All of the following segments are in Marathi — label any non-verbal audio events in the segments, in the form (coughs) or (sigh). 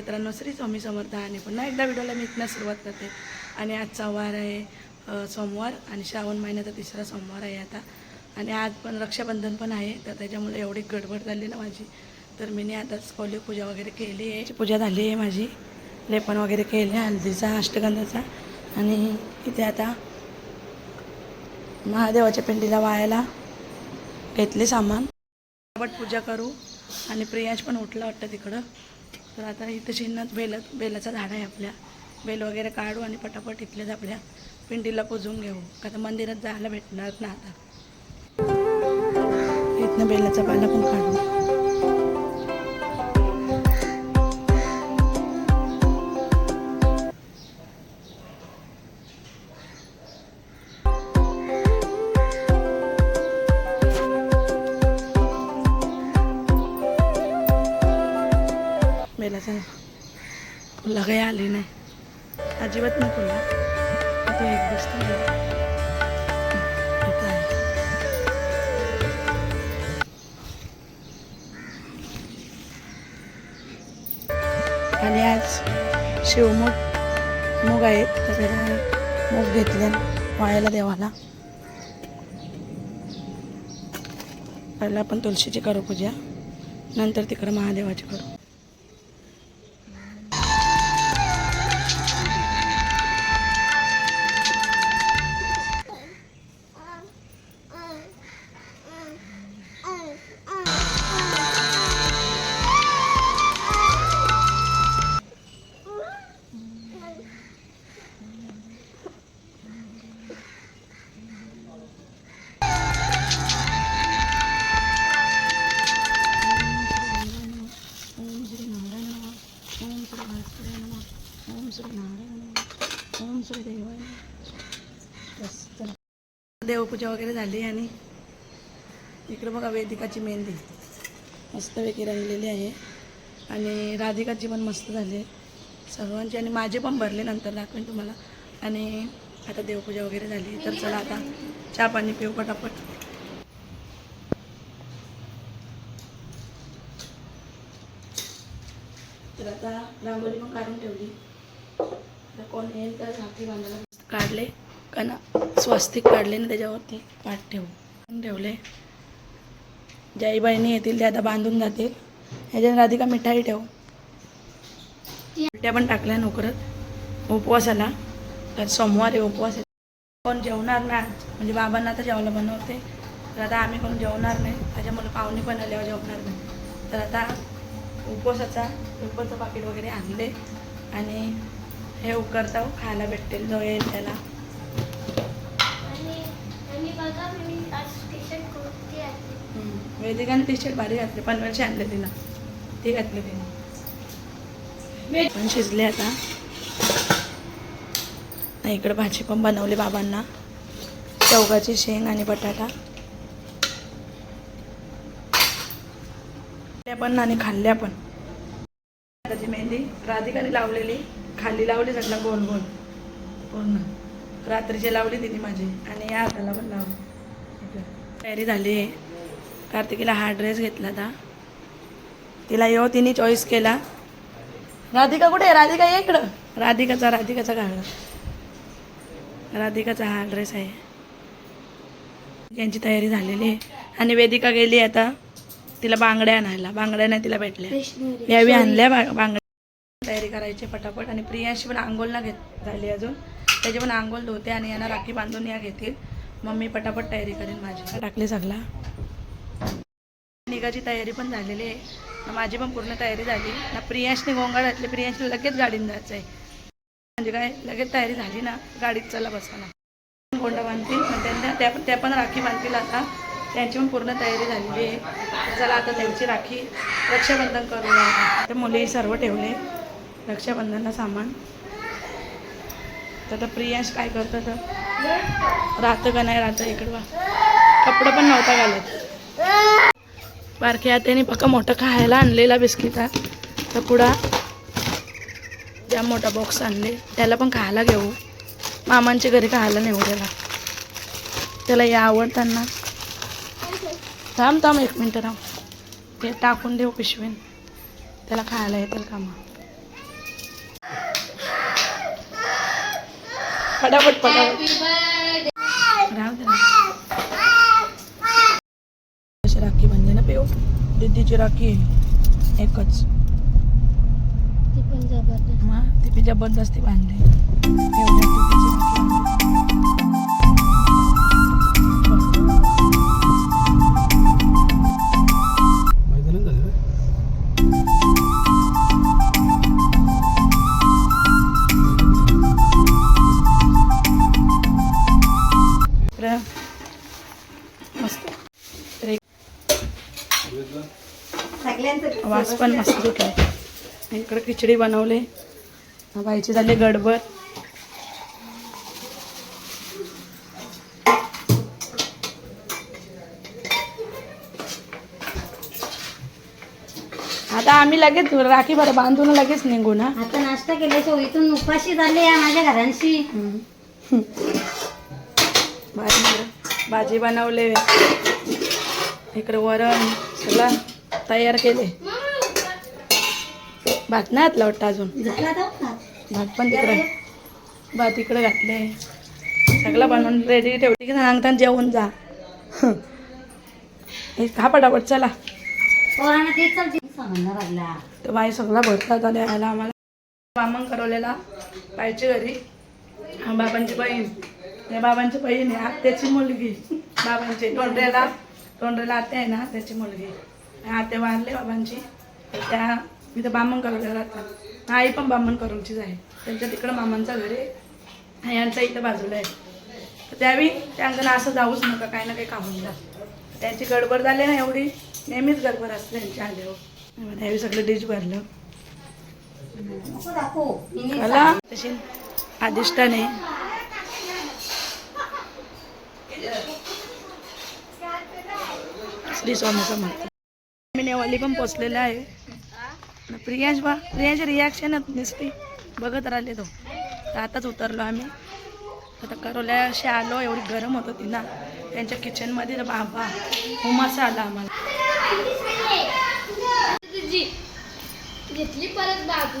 मित्रांनो श्री स्वामी समर्थ आणि पुन्हा एकदा व्हिडिओला मी इथनं सुरुवात करते. आणि आजचा वार आहे सोमवार आणि श्रावण महिन्याचा तिसरा सोमवार आहे आता. आणि आज पण रक्षाबंधन पण आहे तर त्याच्यामुळे एवढी गडबड झाली ना माझी. तर मी आताच खोली पूजा वगैरे केली आहे. पूजा झाली आहे माझी. लेपन वगैरे केले हळदीचा अष्टगंधाचा. आणि इथे आता महादेवाच्या पिंडीला वायाला घेतले सामान. पूजा करू. आणि प्रियांश पण उठला वाटतं तिकडं. तर आता इथं शेणात बेल बेलाचं झाड आहे आपल्या. बेल वगैरे काढू आणि पटापट इथल्याच आपल्या पिंडीला पुजून घेऊ. का तर मंदिरात जायला भेटणार ना आता. इथनं बेलाचा पाला पण काढू. फुला काही नाही. अजिबात नको ना. तो एक दिसतो आणि आज शिवमुग मूग आहेत. तर त्याच्यामुळे मूग घेतले वाळायला देवाला. पहिला आपण तुळशीची करू पूजा. नंतर तिकडं महादेवाची करू. वगैरे झाली आणि इकडं बघा वेदिकाची मेहंदी. मस्तपैकी रंगलेली आहे. आणि राधिकाची पण मस्त झाली आहे. सर्वांची आणि माझे पण भरले नंतर दाखवेन तुम्हाला. आणि आता देवपूजा वगैरे झाली तर चला आता चहा पाणी पिऊ पटापट. तर आता रांगोळी पण काढून ठेवली. आता कोण येईल तर राखी बांधायला. काढले. का ना स्वस्तिक काढले ना त्याच्यावरती पाठ ठेवू पण ठेवले. ज्याई बहिणी येतील ते आता बांधून जातील. ह्याच्यात राधिका मिठाई ठेवू. त्या पण टाकल्या नोकरत. उपवासाला तर सोमवारी उपवास आहे. कोण जेवणार ना आज? म्हणजे बाबांना तर जेवायला बनवते. तर आता आम्ही कोण जेवणार नाही. त्याच्यामुळे पाहुणे पण आल्यावर जेवणार नाही. तर आता उपवासाचा उपवासचं पाकिट वगैरे आणले. आणि हे उकरता हो, खायला भेटतील जो येईल त्याला आणि आणि बघा मी आज टी शर्ट कुर्ती आहे हम्म. वेदिकाने टी शर्ट भारी घातले पनवेलचे आणले तिला. ते घातले तिने. पण शिजले आता. नाही इकडे भाजी पण बनवली बाबांना. शेवगाची शेंग आणि बटाटा. त्या पण आणि खाल्ल्या पण. त्याची मेहंदी. राधिकाने लावलेली. खाली लावली सगळा गोल गोल. पूर्ण. रात्रीची लावली तिने माझी. आणि या हाताला पण लावली. तयारी झाली आहे. कार्तिकीला हा ड्रेस घेतला होता. तिला येऊ तिने चॉईस केला. राधिका कुठे राधिका ये इकडं. राधिकाचा राधिकाचा घालला राधिकाचा हा ड्रेस आहे. यांची तयारी झालेली आहे. आणि वेदिका गेली आता. तिला बांगड्या आणायला. बांगड्या नाही तिला भेटल्या. यावी आणल्या बांगड्या. तयारी करायची पटापट. आणि प्रियांशी पण आंघोळला घेत झाली अजून. त्याची पण आंघोळ धुते आणि यांना राखी बांधून या घेतील. मम्मी पटापट तयारी करेन माझी. टाकली सगळा. निघाची तयारी पण झालेली आहे. माझी पण पूर्ण तयारी झाली. ना प्रियांशने गोंगाळ घातले. प्रियांशला लगेच गाडीने जायचं आहे म्हणजे काय लगेच तयारी झाली ना गाडीत चला बसायला. गोंडा बांधतील. पण त्यांना त्या त्या पण राखी बांधतील आता. त्यांची पण पूर्ण तयारी झालेली आहे. चला आता त्यांची राखी. रक्षाबंधन करूया तर मुली सर्व ठेवले. रक्षाबंधनला सामान. तर प्रियांश काय करतं तर? राहतं का नाही राहतं इकडं बा कपडं पण नव्हता घालत. बारक्या हाताने पक्का मोठं खायला आणलेला बिस्किटा तकुडा ज्या मोठा बॉक्स आणले त्याला पण खायला घेऊ. मामांच्या घरी खायला नेऊ त्याला. त्याला या आवडताना. थांब थांब एक मिनटं थांब. ते टाकून देऊ पिशवीन. त्याला खायला येतील का मग? फटाफट फटाफट. दीदीची राखी. एकच ती पण जबरदस्त ती बी जबरदस्ती बांधली एवढ्या वास पण मस्त सुटला इकडं खिचडी बनवले. बाईची झाली गडबड. आता आम्ही लगेच राखी बरं बांधून लगेच निघू ना? आता नाश्ता केल्याच्या इथून उपाशी झाले या माझ्या घरांशी. भाजी भाजी बनवले. इकडे वरण सगळं तयार केले. भात नाही घातला वाटतं अजून. भात. पण तिकडे भात इकडे घातले सगळं बनवून रेडी ठेवली की सांगताना जेवून जा. हे खा पटापट चला. तर बाई सगळा भरतात आल्या आला आम्हाला. बामण करवलेला बाईची घरी. हा बाबांची बहीण. या बाबांची बहीण आहे आत्याची मुलगी. बाबांची तोंडऱ्याला तोंडऱ्याला आत्या आहे ना त्याची मुलगी. आत्या वारले बाबांची. तर त्या इथं बामण करवलेला राहतात आई पण बामण करूनचीच आहे. त्यांच्या तिकडं मामांचा घर आहे. यांचा इथं बाजूला आहे. तर त्यावेळी त्यांना असं जाऊच नका काही ना काही कामून जा. त्यांची गडबड झाली ना एवढी नेहमीच गडबड असते त्यांची आल्यावर त्यावेळी सगळं डिश भरलं. मला तशी आदिष्टाने. श्री स्वामी समर्थ मी नेवाली पण पोचलेला आहे. प्रियांश बा प्रियांश रिॲक्शनच दिसते बघत राहिले तो. आताच उतरलो आम्ही. आता करोल्याशी आलो एवढी गरम होत होती ना. त्यांच्या किचनमध्ये तर बाबा हुमासा आला आम्हाला. घेतली परत बाबू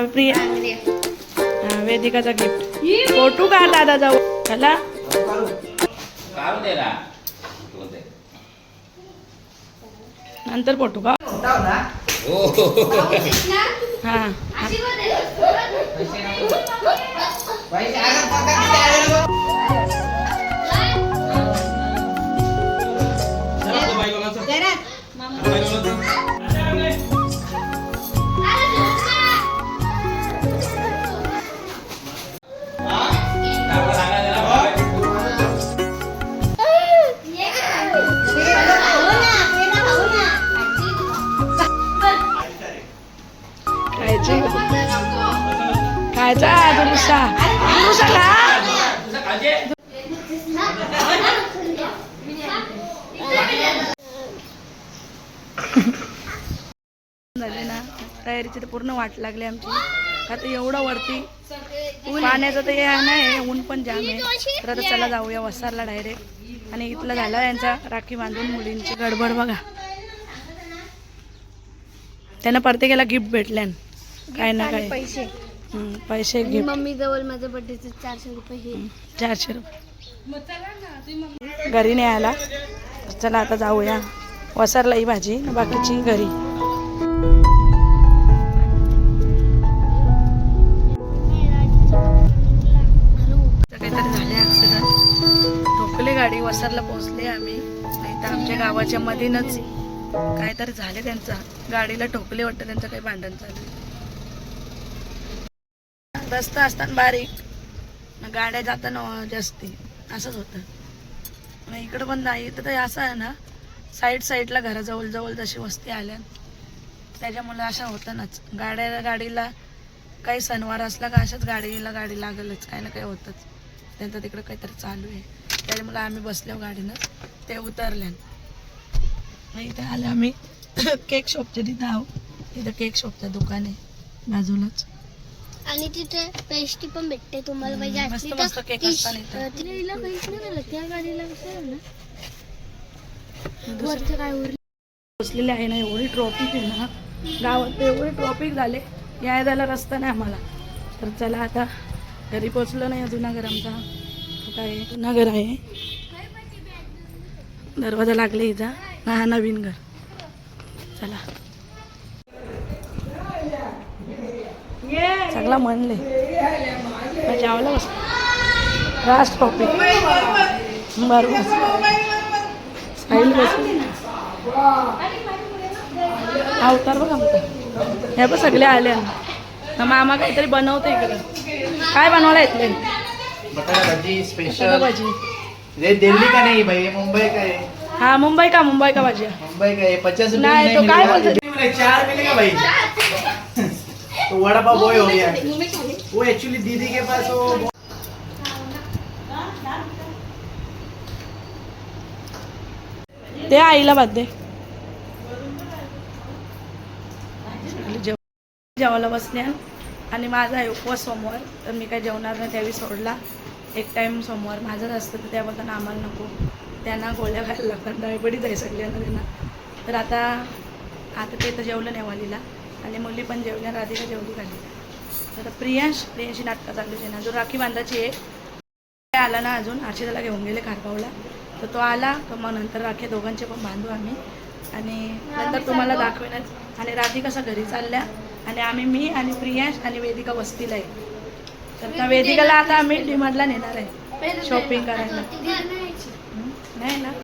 ना प्रिया हा वेदिकाचा गिफ्ट फोटो का दादा जाऊ? चला. नंतर फोटो का? हा. झाले ना? तयारीची तर पूर्ण वाट लागली आमची. तर एवढं वरती पाण्याचं तर नाही ऊन पण जाम आहे. तर आता चला जाऊया वसारला डायरेक्ट आणि इथलं झालं यांचा राखी बांधून मुलींची गडबड बघा. त्यांना प्रत्येकाला गिफ्ट भेटल्यान. काय ना काय पैसे. पैसे गिफ्ट. मम्मी जवळ माझ्या बर्थडेचे चारशे रुपये हे. चारशे रुपये. घरी नाही आला चला आता जाऊया. वसारला ही भाजी बाकीची घरी. काहीतरी झाले ॲक्सिडेंट ठोकले गाडी वसारला पोहोचले आम्ही. नाही तर आमच्या गावाच्या मधीनच काहीतरी झाले त्यांचा. गाडीला ठोकले वाटतं त्यांचं काही भांडण चाललं रस्ता असताना बारीक. गाड्या जाताना जास्ती. असंच होतं. इकडं पण नाही. इथं तर असं आहे ना साईड साईडला घराजवळ जवळ जशी वस्ती आल्या त्याच्यामुळे अशा होतं नाच गाड्या गाडीला काही सणवार असला का अशाच गाडीला गाडी लागलच. काही ना काही होतंच. त्यांचं तिकडं काहीतरी चालू आहे. त्याच्यामुळे आम्ही बसल्या गाडीनं. ते उतरल्यान मग इथे आले आम्ही. (coughs) केक शॉपच्या तिथं आहो. तिथं केक शॉपचं दुकान आहे. बाजूलाच. आणि तिथे पेस्ट्री पण भेटते तुम्हाला. पाहिजे हम्म, असली मस्त- मस्त तर केक तीस- असतात इथे. अं, तिला हिला काहीच नाही झालं त्या गाडीला कसं आहे ना वरचं काय उरलं? बसलेली आहे ना एवढी ट्रॉफिक आहे ना. गावात एवढी ट्रॉफिक झाले याय जायला रस्ता नाही आम्हाला. तर चला आता घरी पोचलो नाही जुना घर आमचा. कुठं आहे जुना घर आहे. दरवाजा लागले इथं. ना हा नवीन घर. चला. सगळा म्हणले. रास्ट टॉपिक बरोबर. साईल बस. उतार बघ आमचा. हे पण सगळे आले. ना मामा काहीतरी बनवतो इकडे. काय बनवलं इथले बटाटा भाजी स्पेशल भाजी. दिल्ली का नहीं भाई? मुंबई का है हा मुंबई का? मुंबई का भाजी? मुंबई का है पचास नहीं, तो काय। बोलते? चार मिलेगा भाई? तो वड़ा पाव बॉय हो गया। वो एक्चुअली दीदी के पास वो ते आईला बाद दे। जेव जेवायला बसल्या आणि माझा आहे उपवास सोमवार तर मी काय जेवणार नाही त्यावेळी सोडला. एक टाईम सोमवार माझाच असतं तर त्याबद्दल आम्हाला नको. त्यांना गोळ्या खायला लागतात डायबिटीज आहे सगळ्यांना. त्यांना तर आता आता ते तर जेवलं नाही वालीला आणि मुली पण जेवल्या राधिका जेवली खाली. तर प्रियांश प्रियांशी नाटकं चालू आहे ना. अजून राखी बांधायची आहे आला ना अजून. हर्षदाला घेऊन गेले खारगावला तर तो आला तर मग नंतर राखे दोघांचे पण बांधू आम्ही. आणि नंतर तुम्हाला दाखवेनच. आणि राधी कसं घरी चालल्या. आणि आम्ही मी आणि प्रियांश आणि वेदिका वस्तीला आहे. तर त्या वेदिकाला आता आम्ही डिमांडला नेणार आहे. शॉपिंग करायला? नाही ना.